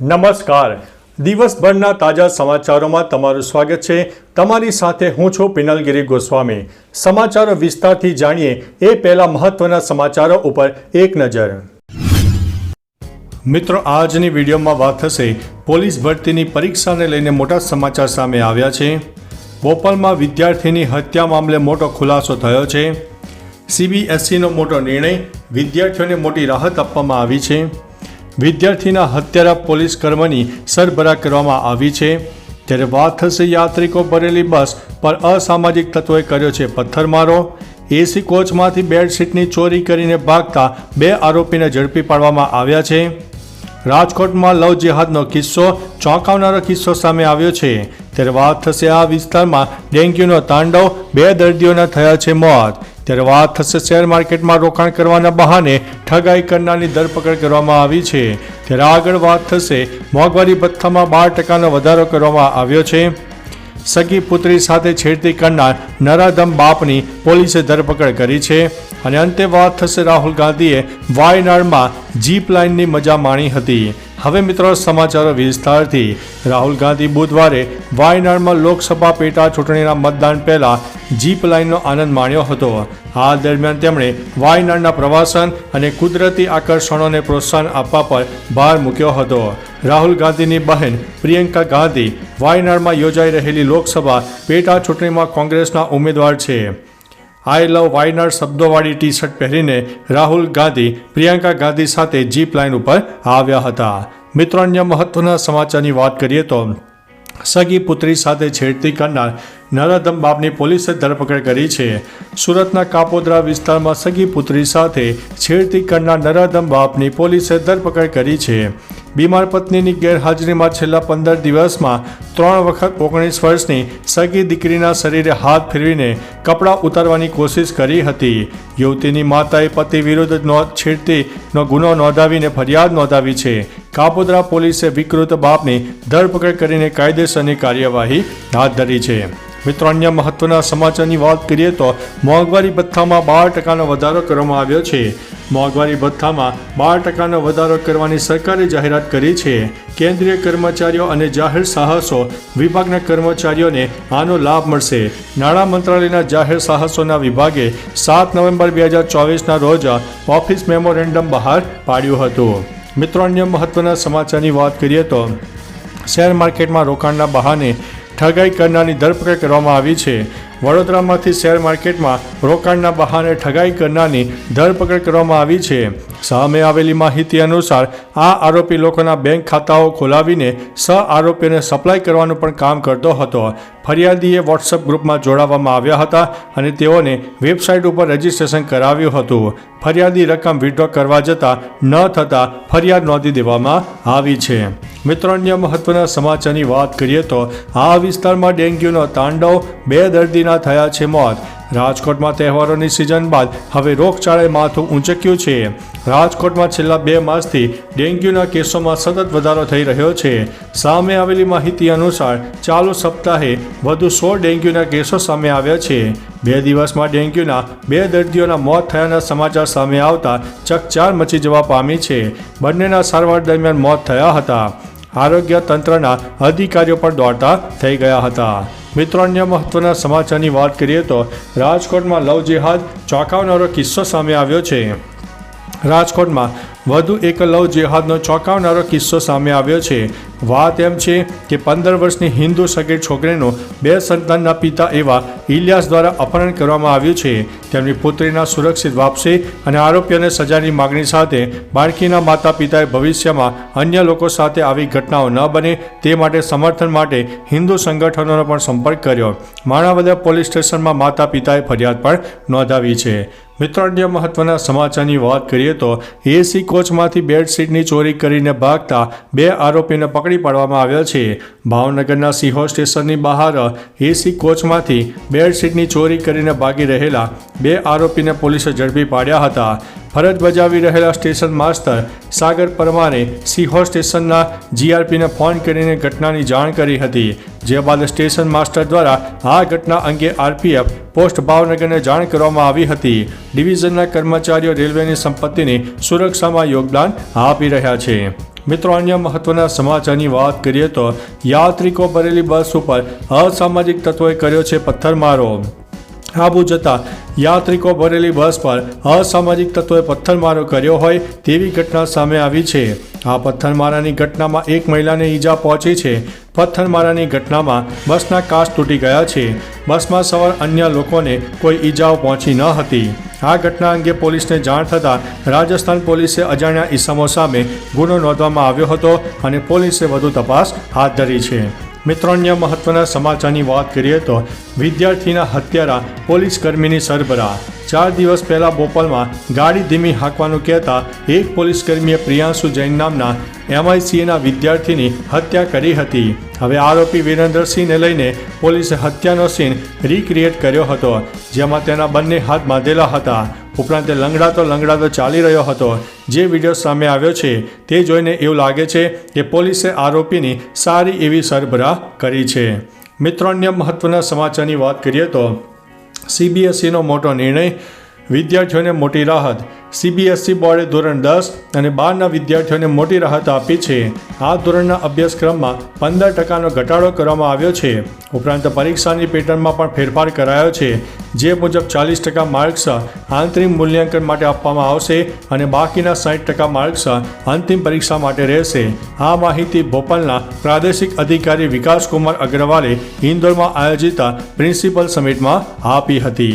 નમસ્કાર. દિવસભરના તાજા સમાચારોમાં તમારું સ્વાગત છે. તમારી સાથે હું છું પિનલગીરી ગોસ્વામી. સમાચારો વિસ્તારથી જાણીએ એ પહેલા મહત્વના સમાચારો ઉપર એક નજર. મિત્રો, આજની વિડીયોમાં વાત થશે પોલીસ ભરતીની પરીક્ષાને લઈને મોટા સમાચાર સામે આવ્યા છે. બોપલમાં વિદ્યાર્થીની હત્યા મામલે મોટો ખુલાસો થયો છે. સીબીએસઈનો મોટો નિર્ણય વિદ્યાર્થીઓને મોટી રાહત આપવામાં આવી છે. વિદ્યાર્થીના હત્યારા પોલીસ કર્મની સરભરા કરવામાં આવી છે. ત્યારે વાત થશે યાત્રિકો ભરેલી બસ પર અસામાજિક તત્વોએ કર્યો છે પથ્થરમારો. એસી કોચમાંથી બેડશીટની ચોરી કરીને ભાગતા બે આરોપીને ઝડપી પાડવામાં આવ્યા છે. રાજકોટમાં લવ જેહાદનો કિસ્સો ચોંકાવનારો કિસ્સો સામે આવ્યો છે. ત્યારે વાત થશે આ વિસ્તારમાં ડેન્ગ્યુનો તાંડવ, બે દર્દીઓના થયા છે મોત. ત્યારે વાત થશે શેર માર્કેટમાં રોકાણ કરવાના બહાને ઠગાઈ કરનારની ધરપકડ કરવામાં આવી છે. ત્યારે આગળ વાત થશે મોંઘવારી ભથ્થામાં બાર ટકાનો વધારો કરવામાં આવ્યો છે. સગી પુત્રી સાથે છેડતી કરનાર નરાધમ બાપની પોલીસે ધરપકડ કરી છે. અને અંતે વાત થશે રાહુલ ગાંધીએ વાયનાડમાં જીપ લાઇનની મજા માણી હતી. હવે મિત્રો સમાચારો વિસ્તારથી. રાહુલ ગાંધી બુધવારે વાયનાડમાં લોકસભા પેટા ચૂંટણીના મતદાન પહેલા જીપ લાઇનનો આનંદ માણ્યો હતો. આ દરમિયાન તેમણે વાયનાડના પ્રવાસન અને કુદરતી આકર્ષણોને પ્રોત્સાહન આપવા પર ભાર મૂક્યો હતો. રાહુલ ગાંધીની બહેન પ્રિયંકા ગાંધી વાયનાડમાં યોજાઈ રહેલી લોકસભા પેટા ચૂંટણીમાં કોંગ્રેસના ઉમેદવાર છે. આઈ લવ વાયનાડ શબ્દોવાળી ટી શર્ટ પહેરીને રાહુલ ગાંધી, પ્રિયંકા ગાંધી સાથે જીપ લાઇન ઉપર આવ્યા હતા. મિત્રો, અન્ય મહત્વના સમાચારની વાત કરીએ તો સગી પુત્રી સાથે છેડતી કરનાર નરાધમ બાપની પોલીસે ધરપકડ કરી છે. સુરતના કાપોદ્રા વિસ્તારમાં સગી પુત્રી સાથે છેડતી કરનાર નરાધમ બાપની પોલીસે ધરપકડ કરી છે. બીમાર પત્નીની ગેરહાજરીમાં છેલ્લા પંદર દિવસમાં ત્રણ વખત ઓગણીસ વર્ષની સગી દીકરીના શરીરે હાથ ફેરવીને કપડાં ઉતારવાની કોશિશ કરી હતી. યુવતીની માતાએ પતિ વિરુદ્ધ છેડતીનો ગુનો નોંધાવીને ફરિયાદ નોંધાવી છે. કાપોદ્રા પોલીસે વિકૃત બાપની ધરપકડ કરીને કાયદેસરની કાર્યવાહી હાથ ધરી છે. મિત્રો, અન્ય મહત્વના સમાચારની વાત કરીએ તો મોંઘવારી ભથ્થામાં બાર ટકાનો વધારો કરવામાં આવ્યો છે. મોંઘવારી ભથ્થામાં બાર ટકાનો વધારો કરવાની સરકારે જાહેરાત કરી છે. કેન્દ્રીય કર્મચારીઓ અને જાહેર સાહસો વિભાગના કર્મચારીઓને આનો લાભ મળશે. નાણાં મંત્રાલયના જાહેર સાહસોના વિભાગે સાત નવેમ્બર બે હજાર ચોવીસના રોજ ઓફિસ મેમોરેન્ડમ બહાર પાડ્યું હતું. મિત્રો, અન્ય મહત્વના સમાચારની વાત કરીએ તો શેર માર્કેટમાં રોકાણના બહાને ઠગાઈ કરનારની ધરપકડ કરવામાં આવી છે. વડોદરામાંથી શેર માર્કેટમાં રોકાણના બહાને ઠગાઈ કરનારની ધરપકડ કરવામાં આવી છે. સામે આવેલી માહિતી અનુસાર, આ આરોપી લોકોના બેંક ખાતાઓ ખોલાવીને સ આરોપીઓને સપ્લાય કરવાનું પણ કામ કરતો હતો. ફરિયાદીએ વોટ્સઅપ ગ્રુપમાં જોડાવવામાં આવ્યા હતા અને તેઓને વેબસાઇટ ઉપર રજીસ્ટ્રેશન કરાવ્યું હતું. ફરિયાદી રકમ વિડ્રો કરવા જતાં ન થતાં ફરિયાદ નોંધી દેવામાં આવી છે. મિત્રો, અન્ય મહત્વના સમાચારની વાત કરીએ તો, આ વિસ્તારમાં ડેન્ગ્યુનો તાંડવ, બે દર્દીના થયા છે મોત. રાજકોટમાં તહેવારોની સિઝન બાદ હવે રોગચાળાએ માથું ઊંચક્યું છે. રાજકોટમાં છેલ્લા બે માસથી ડેન્ગ્યુના કેસોમાં સતત વધારો થઈ રહ્યો છે. સામે આવેલી માહિતી અનુસાર, ચાલુ સપ્તાહે વધુ સો ડેન્ગ્યુના કેસો સામે આવ્યા છે. બે દિવસમાં ડેન્ગ્યુના બે દર્દીઓના મોત થયાના સમાચાર સામે આવતા ચકચાર મચી જવા પામી છે. બંનેના સારવાર દરમિયાન મોત થયા હતા. આરોગ્ય તંત્રના અધિકારીઓ પણ દોડતા થઈ ગયા હતા. મિત્રો, અન્ય મહત્વના સમાચારની વાત કરીએ તો રાજકોટમાં લવ જેહાદ ચોંકાવનારો કિસ્સો સામે આવ્યો છે. રાજકોટમાં વધુ એક લવ જેહાદનો ચોંકાવનારો કિસ્સો સામે આવ્યો છે. વાત એમ છે કે પંદર વર્ષની હિન્દુ સગીર છોકરીનો બે સંતાનના પિતા એવા ઇલિયાસ દ્વારા અપહરણ કરવામાં આવ્યું છે. તેમની પુત્રીના સુરક્ષિત વાપસી અને આરોપીઓને સજાની માગણી સાથે બાળકીના માતા પિતાએ ભવિષ્યમાં અન્ય લોકો સાથે આવી ઘટનાઓ ન બને તે માટે સમર્થન માટે હિન્દુ સંગઠનોનો પણ સંપર્ક કર્યો. માણાવદર પોલીસ સ્ટેશનમાં માતા પિતાએ ફરિયાદ પણ નોંધાવી છે. મિત્રો, અન્ય મહત્વના સમાચારની વાત કરીએ તો એસી કોચમાંથી બેડશીટની ચોરી કરીને ભાગતા બે આરોપીને પકડી પાડવામાં આવ્યા છે. ભાવનગરના સિંહો સ્ટેશનની બહાર એસી કોચમાંથી બેડશીટની ચોરી કરીને ભાગી રહેલા બે આરોપીને પોલીસે ઝડપી પાડ્યા હતા. ફરજ બજાવી રહેલા સ્ટેશન માસ્તર સાગર પરમારે સિંહો સ્ટેશનના જીઆરપીને ફોન કરીને ઘટનાની જાણ કરી હતી. જે બાદ સ્ટેશન માસ્ટર દ્વારા આ ઘટના અંગે આરપીએફ પોસ્ટ ભાવનગરને જાણ કરવામાં આવી હતી. ડિવિઝનના કર્મચારીઓ રેલવેની સંપત્તિની સુરક્ષામાં યોગદાન આપી રહ્યા છે. મિત્રો, અન્ય મહત્વના સમાચારની વાત કરીએ તો યાત્રિકો ભરેલી બસ ઉપર અસામાજિક તત્વોએ કર્યો છે પથ્થરમારો. આબુ જતા યાત્રિકો ભરેલી બસ પર અસામાજિક તત્વોએ પથ્થરમારો કર્યો હોય તેવી ઘટના સામે આવી છે. આ પથ્થરમારાની ઘટનામાં એક મહિલાને ઈજા પહોંચી છે. પથ્થરમારાની ઘટનામાં બસના કાચ તૂટી ગયા છે. બસમાં સવાર અન્ય લોકોને કોઈ ઈજાઓ પહોંચી ન હતી. આ ઘટના અંગે પોલીસને જાણ થતાં રાજસ્થાન પોલીસે અજાણ્યા ઇસમો સામે ગુનો નોંધવામાં આવ્યો હતો અને પોલીસે વધુ તપાસ હાથ ધરી છે. મિત્રો, અન્ય મહત્વના સમાચારની વાત કરીએ તો વિદ્યાર્થીના હત્યારા પોલીસ કર્મીની સરબરાહ ચાર દિવસ પહેલા બોપલમાં ગાડી ધીમી હાંકવાનું કહેતા એક પોલીસ કર્મીએ પ્રિયાંશુ જૈન નામના એમઆઈસીએના વિદ્યાર્થીની હત્યા કરી હતી. હવે આરોપી વિરેન્દ્રસિંહને લઈને પોલીસે હત્યાનો સીન રીક્રિએટ કર્યો હતો, જેમાં તેના બંને હાથ બાંધેલા હતા. ઉપરાંત તે લંગડાતો લંગડાતો ચાલી રહ્યો હતો. જે વીડિયો સામે આવ્યો છે, તે જોઈને એવું લાગે છે કે પોલીસે આરોપીની સારી એવી સરભરા કરી છે. મિત્રો, અન્ય મહત્વના સમાચારની વાત કરીએ તો સીબીએસઈનો મોટો નિર્ણય વિદ્યાર્થીઓને મોટી રાહત. સીબીએસઈ બોર્ડે ધોરણ દસ અને બારના વિદ્યાર્થીઓને મોટી રાહત આપી છે. આ ધોરણના અભ્યાસક્રમમાં પંદર ટકાનો ઘટાડો કરવામાં આવ્યો છે. ઉપરાંત પરીક્ષાની પેટર્નમાં પણ ફેરફાર કરાયો છે. જે મુજબ ચાલીસ ટકા માર્ક્સ આંતરિક મૂલ્યાંકન માટે આપવામાં આવશે અને બાકીના સાઠ ટકા માર્ક્સ અંતિમ પરીક્ષા માટે રહેશે. આ માહિતી ભોપાલના પ્રાદેશિક અધિકારી વિકાસકુમાર અગ્રવાલે ઇન્દોરમાં આયોજિત પ્રિન્સિપલ સમિટમાં આપી હતી.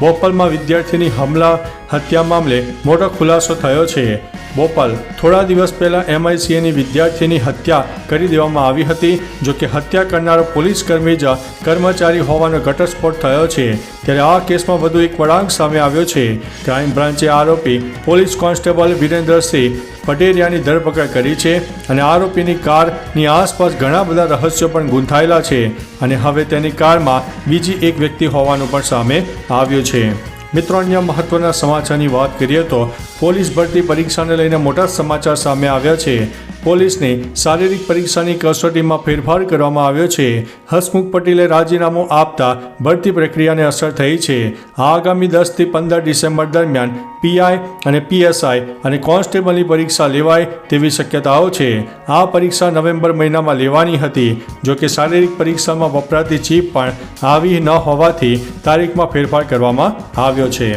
બોપલમાં વિદ્યાર્થીની હમલા, હત્યા મામલે મોટો ખુલાસો થયો છે. બોપલ, થોડા દિવસ પહેલા એમઆઈસીએની વિદ્યાર્થીની હત્યા કરી દેવામાં આવી હતી જો કે હત્યા કરનારો પોલીસ કર્મી જ કર્મચારી હોવાનો ઘટસ્ફોટ થયો છે. ત્યારે આ કેસમાં વધુ એક વળાંક સામે આવ્યો છે. ક્રાઇમ બ્રાન્ચે આરોપી પોલીસ કોન્સ્ટેબલ વિરેન્દ્રસિંહ પટેરિયાની ધરપકડ કરી છે અને આરોપીની કારની આસપાસ ઘણા બધા રહસ્યો પણ ગૂંથાયેલા છે. અને હવે તેની કારમાં બીજી એક વ્યક્તિ હોવાનું પણ સામે આવ્યું છે. મિત્રો, અન્ય મહત્વના સમાચારની વાત કરીએ તો પોલીસ ભરતી પરીક્ષાને લઈને મોટા સમાચાર સામે આવ્યા છે. પોલીસની શારીરિક પરીક્ષાની કસોટીમાં ફેરફાર કરવામાં આવ્યો છે. હસમુખ પટેલે રાજીનામું આપતા ભરતી પ્રક્રિયાને અસર થઈ છે. આગામી દસથી પંદર ડિસેમ્બર દરમિયાન પીઆઈ અને પીએસઆઈ અને કોન્સ્ટેબલની પરીક્ષા લેવાય તેવી શક્યતાઓ છે. આ પરીક્ષા નવેમ્બર મહિનામાં લેવાની હતી. જોકે શારીરિક પરીક્ષામાં વપરાતી ચીપ પણ આવી ન હોવાથી તારીખમાં ફેરફાર કરવામાં આવ્યો છે.